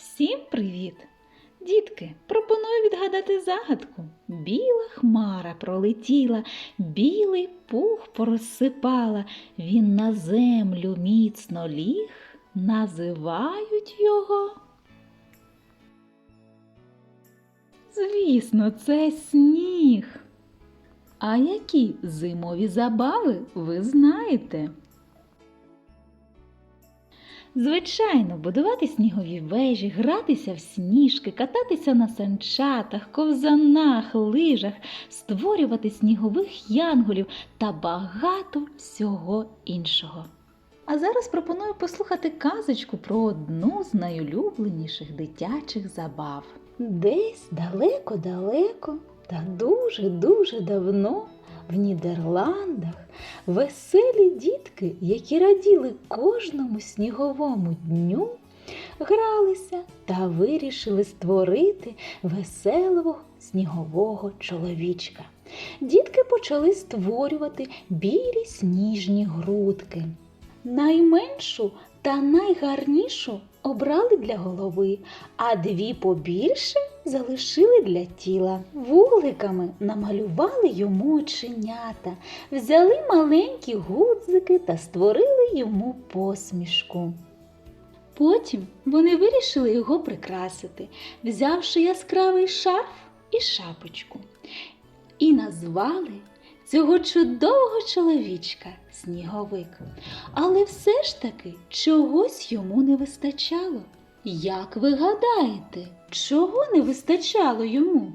Всім привіт! Дітки, пропоную відгадати загадку. Біла хмара пролетіла, білий пух порозсипала, він на землю міцно ліг, називають його. Звісно, це сніг. А які зимові забави ви знаєте? Звичайно, будувати снігові вежі, гратися в сніжки, кататися на санчатах, ковзанах, лижах, створювати снігових янголів та багато всього іншого. А зараз пропоную послухати казочку про одну з найулюбленіших дитячих забав. Десь далеко-далеко та дуже-дуже давно в Нідерландах веселі дітки, які раділи кожному сніговому дню, гралися та вирішили створити веселого снігового чоловічка. Дітки почали створювати білі сніжні грудки. Найменшу та найгарнішу обрали для голови, а дві побільше залишили для тіла. Вуликами намалювали йому оченята, взяли маленькі гудзики та створили йому посмішку. Потім вони вирішили його прикрасити, взявши яскравий шарф і шапочку, і назвали цього чудового чоловічка сніговик. Але все ж таки чогось йому не вистачало. Як ви гадаєте, чого не вистачало йому?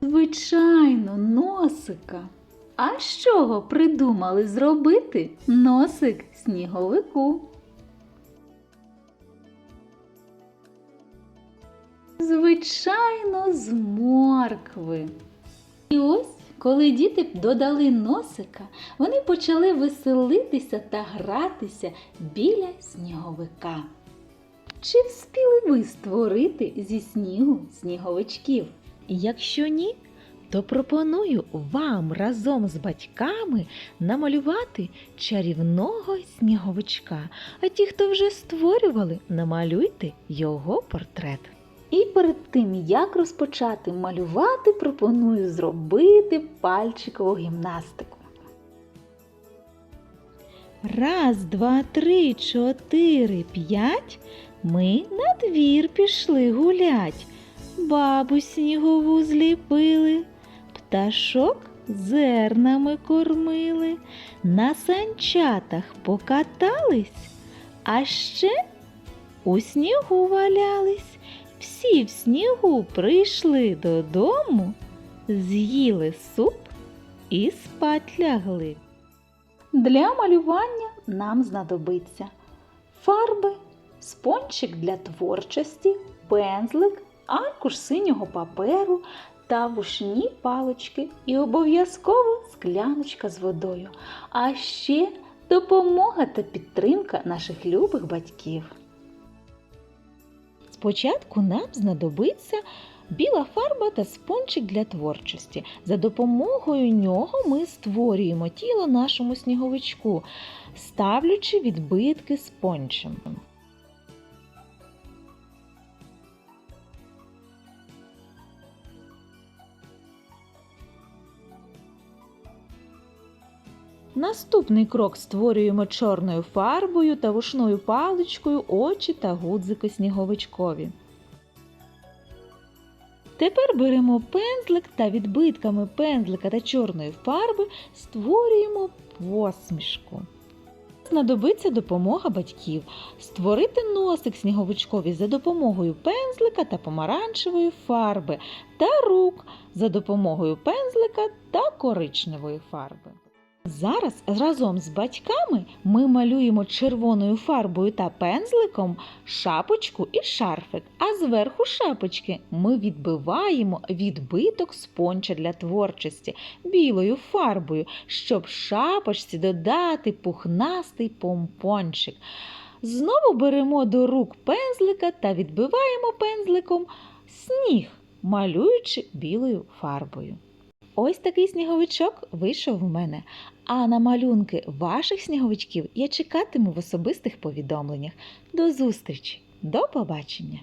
Звичайно, носика. А з чого придумали зробити носик сніговику? Звичайно, з моркви. І ось, коли діти додали носика, вони почали веселитися та гратися біля сніговика. Чи вспіли ви створити зі снігу сніговичків? Якщо ні, то пропоную вам разом з батьками намалювати чарівного сніговичка. А ті, хто вже створювали, намалюйте його портрет. І перед тим, як розпочати малювати, пропоную зробити пальчикову гімнастику. Раз, два, три, чотири, п'ять. Ми на двір пішли гулять. Бабу снігову зліпили, пташок зернами кормили, на санчатах покатались, а ще у снігу валялись. Всі в снігу прийшли додому, з'їли суп і спать лягли. Для малювання нам знадобиться фарби, спончик для творчості, пензлик, аркуш синього паперу та вушні палички і обов'язково скляночка з водою. А ще допомога та підтримка наших любих батьків. Спочатку нам знадобиться біла фарба та спончик для творчості. За допомогою нього ми створюємо тіло нашому сніговичку, ставлячи відбитки спончем. Наступний крок створюємо чорною фарбою та вушною паличкою очі та гудзики сніговичкові. Тепер беремо пензлик та відбитками пензлика та чорної фарби створюємо посмішку. Знадобиться допомога батьків створити носик сніговичкові за допомогою пензлика та помаранчевої фарби та рук за допомогою пензлика та коричневої фарби. Зараз разом з батьками ми малюємо червоною фарбою та пензликом шапочку і шарфик, а зверху шапочки ми відбиваємо відбиток спонча для творчості білою фарбою, щоб шапочці додати пухнастий помпончик. Знову беремо до рук пензлика та відбиваємо пензликом сніг, малюючи білою фарбою. Ось такий сніговичок вийшов в мене. А на малюнки ваших сніговичків я чекатиму в особистих повідомленнях. До зустрічі! До побачення!